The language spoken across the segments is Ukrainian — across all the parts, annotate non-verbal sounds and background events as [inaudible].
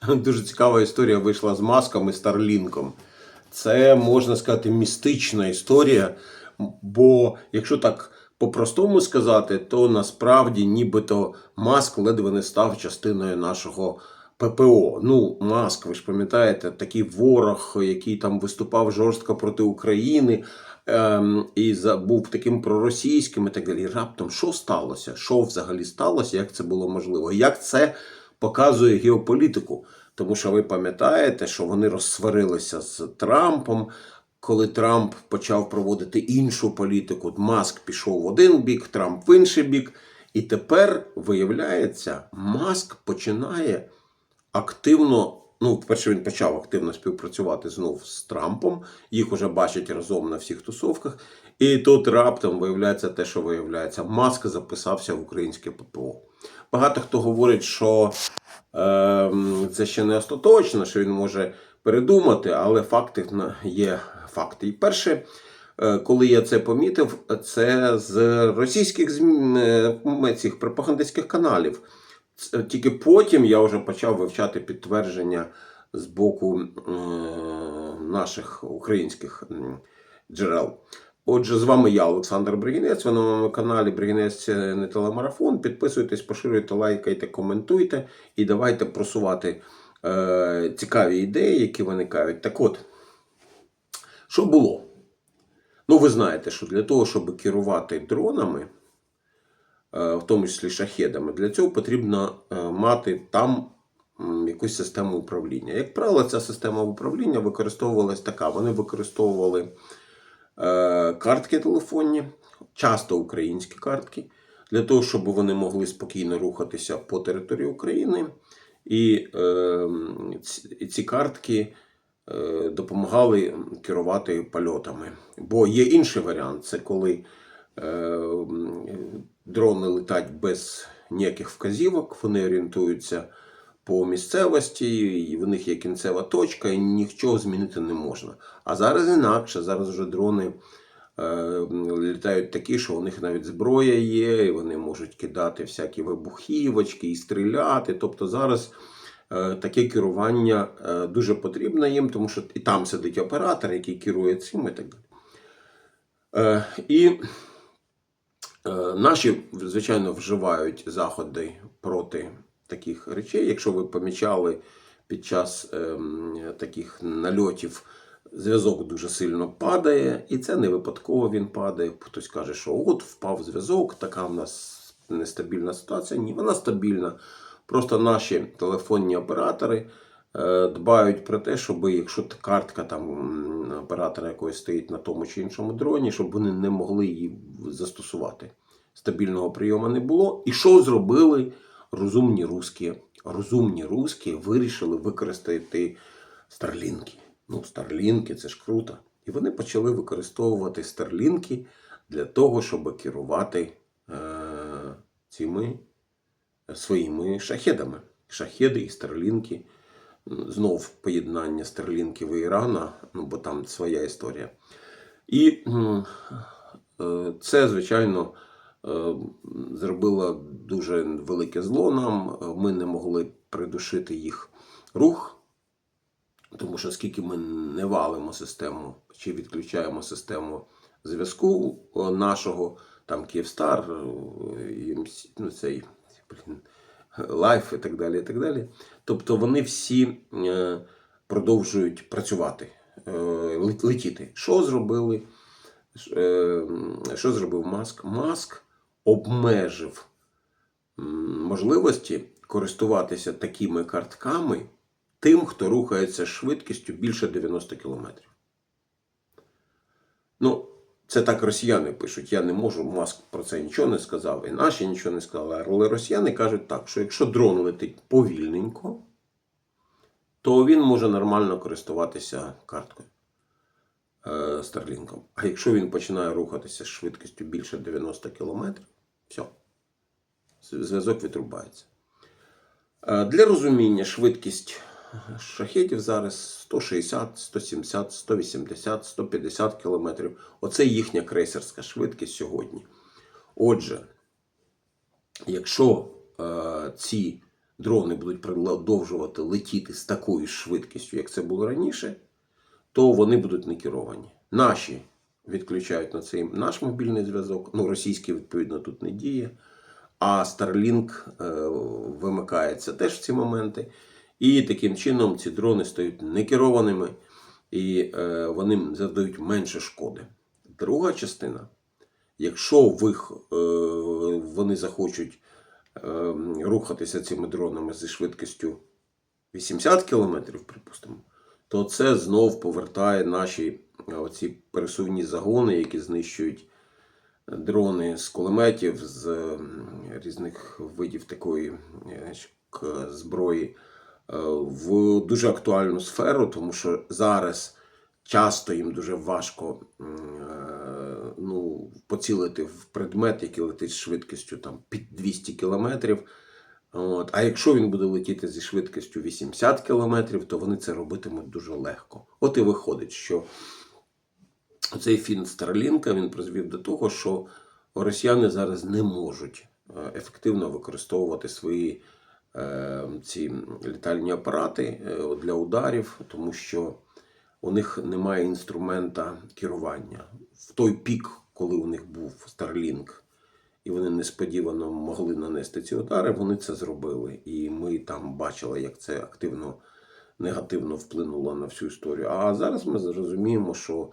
[laughs] дуже цікава історія вийшла з Маском і Старлінком. Це можна сказати містична історія. Бо якщо так по-простому сказати, то насправді нібито Маск ледве не став частиною нашого ППО. Ну, Маск, ви ж пам'ятаєте, такий ворог, який там виступав жорстко проти України. Ем, і був таким проросійським і так далі. Раптом що сталося? Що взагалі сталося? Як це було можливо? Як це показує геополітику? Тому що ви пам'ятаєте, що вони розсварилися з Трампом, коли Трамп почав проводити іншу політику. Маск пішов в один бік, Трамп в інший бік. І тепер виявляється, Маск починає активно. Ну, вперше він почав активно співпрацювати знов з Трампом. Їх уже бачать разом на всіх тусовках. І тут раптом виявляється те, що виявляється. Маск записався в українське ППО. Багато хто говорить, що е, це ще не остаточно, що він може передумати, але факти є факти. І перше, е, коли я це помітив, це з російських ЗМІ, е, цих пропагандистських каналів. Тільки потім я вже почав вивчати підтвердження з боку е, наших українських джерел. Отже, з вами я, Олександр Бригінець. Ви на моєму каналі Бригінець не телемарафон. Підписуйтесь, поширюйте, лайкайте, коментуйте і давайте просувати е, цікаві ідеї, які виникають. Так от, що було? Ну, ви знаєте, що для того, щоб керувати дронами, е, в тому числі шахедами, для цього потрібно е, мати там якусь систему управління. Як правило, ця система управління використовувалась така. Вони використовували е, картки телефонні, часто українські картки, для того, щоб вони могли спокійно рухатися по території України. І е, ці, картки е, допомагали керувати польотами. Бо є інший варіант це коли е, дрони летять без ніяких вказівок, вони орієнтуються по місцевості, і в них є кінцева точка, і нічого змінити не можна. А зараз інакше, зараз вже дрони е, літають такі, що у них навіть зброя є, і вони можуть кидати всякі вибухівочки і стріляти. Тобто зараз е, таке керування е, дуже потрібно їм, тому що і там сидить оператор, який керує цим і так далі. Е, І наші, звичайно, вживають заходи проти таких речей. Якщо ви помічали під час ем, таких нальотів, зв'язок дуже сильно падає, і це не випадково він падає. Хтось каже, що от впав зв'язок, така в нас нестабільна ситуація. Ні, вона стабільна. Просто наші телефонні оператори е, дбають про те, щоб якщо картка там оператора якогось стоїть на тому чи іншому дроні, щоб вони не могли її застосувати. Стабільного прийому не було. І що зробили розумні русські? Розумні русські вирішили використати старлінки. Ну, старлінки це ж круто. І вони почали використовувати старлінки для того, щоб керувати е, цими своїми шахедами. Шахеди і старлінки. Знов поєднання старлінків і Ірана, ну бо там своя історія. І е, це, звичайно, е, зробило дуже велике зло нам. Ми не могли придушити їх рух, тому що скільки ми не валимо систему чи відключаємо систему зв'язку е, нашого, там Київстар, е, ну, цей блін, лайф і так далі. і так далі. Тобто вони всі продовжують працювати, летіти. Що зробили? Що зробив Маск? Маск обмежив можливості користуватися такими картками тим, хто рухається швидкістю більше 90 км. Ну, це так росіяни пишуть. Я не можу, Маск про це нічого не сказав, і наші нічого не сказали. Але росіяни кажуть так, що якщо дрон летить повільненько, то він може нормально користуватися карткою Старлінком. А якщо він починає рухатися з швидкістю більше 90 км, все, зв'язок відрубається. Е, Для розуміння швидкість шахетів зараз 160, 170, 180, 150 км. Оце їхня крейсерська швидкість сьогодні. Отже, якщо е, ці дрони будуть продовжувати летіти з такою швидкістю, як це було раніше, то вони будуть не керовані. Наші відключають на цей наш мобільний зв'язок. Ну, російський, відповідно, тут не діє. А Starlink е, вимикається теж в ці моменти. І таким чином ці дрони стають некерованими і е, вони завдають менше шкоди. Друга частина, якщо в їх, е, вони захочуть рухатися цими дронами зі швидкістю 80 км, припустимо, то це знов повертає наші е, оці пересувні загони, які знищують дрони з кулеметів, з різних видів такої е, зброї е, в дуже актуальну сферу, тому що зараз часто їм дуже важко е, ну, поцілити в предмет, який летить швидкістю там, під 200 кілометрів. От. А якщо він буде летіти зі швидкістю 80 кілометрів, то вони це робитимуть дуже легко. От і виходить, що цей фільм Старлінка він призвів до того, що росіяни зараз не можуть е, ефективно використовувати свої е, ці літальні апарати е, для ударів, тому що у них немає інструмента керування. В той пік, коли у них був Starlink, вони несподівано могли нанести ці удари, вони це зробили. І ми там бачили, як це активно негативно вплинуло на всю історію. А зараз ми зрозуміємо, що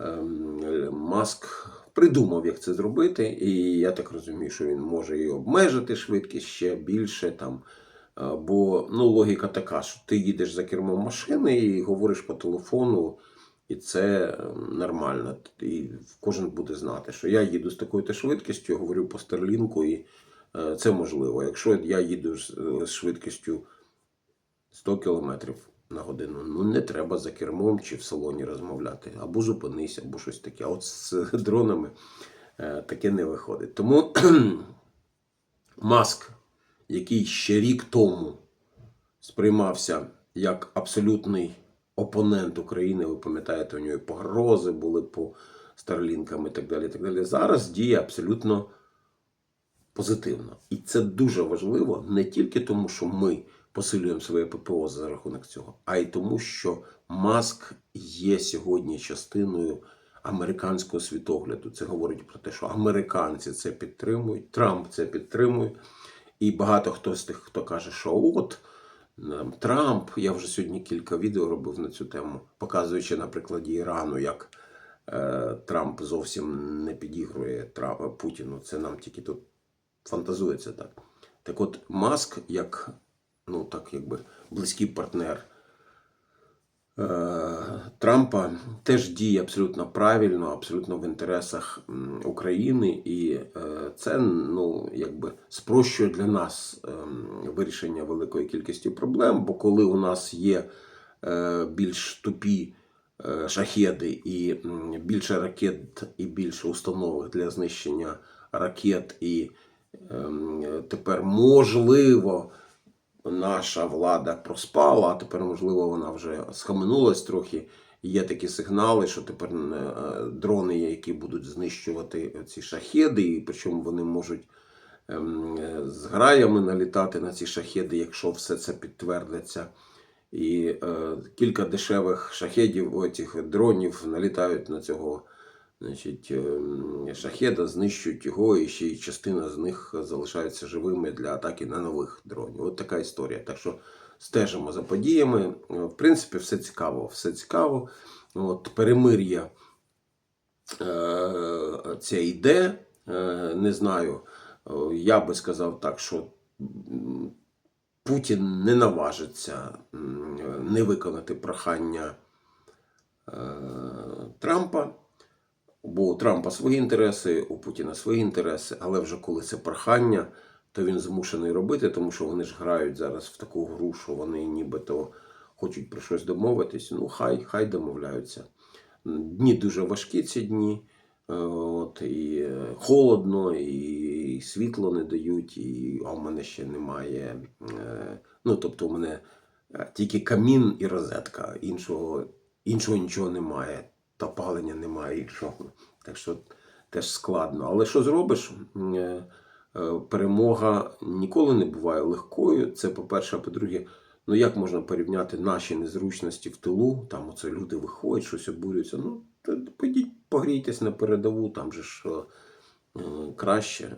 ем, Маск придумав, як це зробити, і я так розумію, що він може і обмежити швидкість ще більше там. Е, Бо ну, логіка така, що ти їдеш за кермом машини і говориш по телефону, і це е, нормально. І кожен буде знати, що я їду з такою-то швидкістю, говорю по старлінку, і е, це можливо. Якщо я їду з е, швидкістю 100 км на годину, ну не треба за кермом чи в салоні розмовляти, або зупинись, або щось таке. А от з [laughs] дронами е, таке не виходить. Тому [clears throat] Маск, який ще рік тому сприймався як абсолютний опонент України, ви пам'ятаєте, у нього погрози були по старлінкам і так далі. і так далі. Зараз діє абсолютно позитивно. І це дуже важливо не тільки тому, що ми посилюємо своє ППО за рахунок цього, а й тому, що Маск є сьогодні частиною американського світогляду. Це говорить про те, що американці це підтримують, Трамп це підтримує. І багато хто з тих, хто каже, що от Трамп, я вже сьогодні кілька відео робив на цю тему, показуючи на прикладі Ірану, як е, Трамп зовсім не підігрує Путіну. Це нам тільки тут фантазується так. Так от, Маск, як, ну, так, якби близький партнер Трампа, теж діє абсолютно правильно, абсолютно в інтересах України, і е, це ну, якби спрощує для нас ем, вирішення великої кількості проблем, бо коли у нас є е, більш тупі е, шахеди і більше ракет і більше установок для знищення ракет, і ем, тепер можливо наша влада проспала, а тепер, можливо, вона вже схаменулась трохи. Є такі сигнали, що тепер е, дрони, які будуть знищувати ці шахеди, і причому вони можуть ем, е, з граями налітати на ці шахеди, якщо все це підтвердиться. І е, кілька дешевих шахедів, оцих дронів налітають на цього значить, ем, шахеда, знищують його, і ще й частина з них залишаються живими для атаки на нових дронів. От така історія. Так що стежимо за подіями. В принципі, все цікаво. Все цікаво. От, перемир'я це йде. Е, не знаю. Я би сказав так, що Путін не наважиться не виконати прохання е, Трампа. Бо у Трампа свої інтереси, у Путіна свої інтереси, але вже коли це прохання, то він змушений робити, тому що вони ж грають зараз в таку гру, що вони нібито хочуть про щось домовитись. Ну, хай, хай домовляються. Дні дуже важкі ці дні. Е, От, і е, холодно, і світло не дають, і, а в мене ще немає. е, Ну, тобто, у мене тільки камін і розетка, іншого, іншого нічого немає. Та палення немає іншого. Так що теж складно. Але що зробиш? Е, Е, Перемога ніколи не буває легкою. Це по-перше, а по-друге, ну як можна порівняти наші незручності в тилу? Там оце люди виходять, щось обурюються. Ну, підіть погрійтесь на передову, там же ж е, краще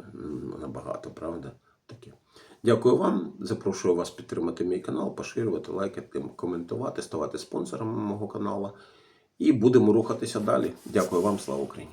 набагато, правда? Таке. Дякую вам. Запрошую вас підтримати мій канал, поширювати, лайкати, коментувати, ставати спонсором мого каналу. І будемо рухатися далі. Дякую вам, слава Україні!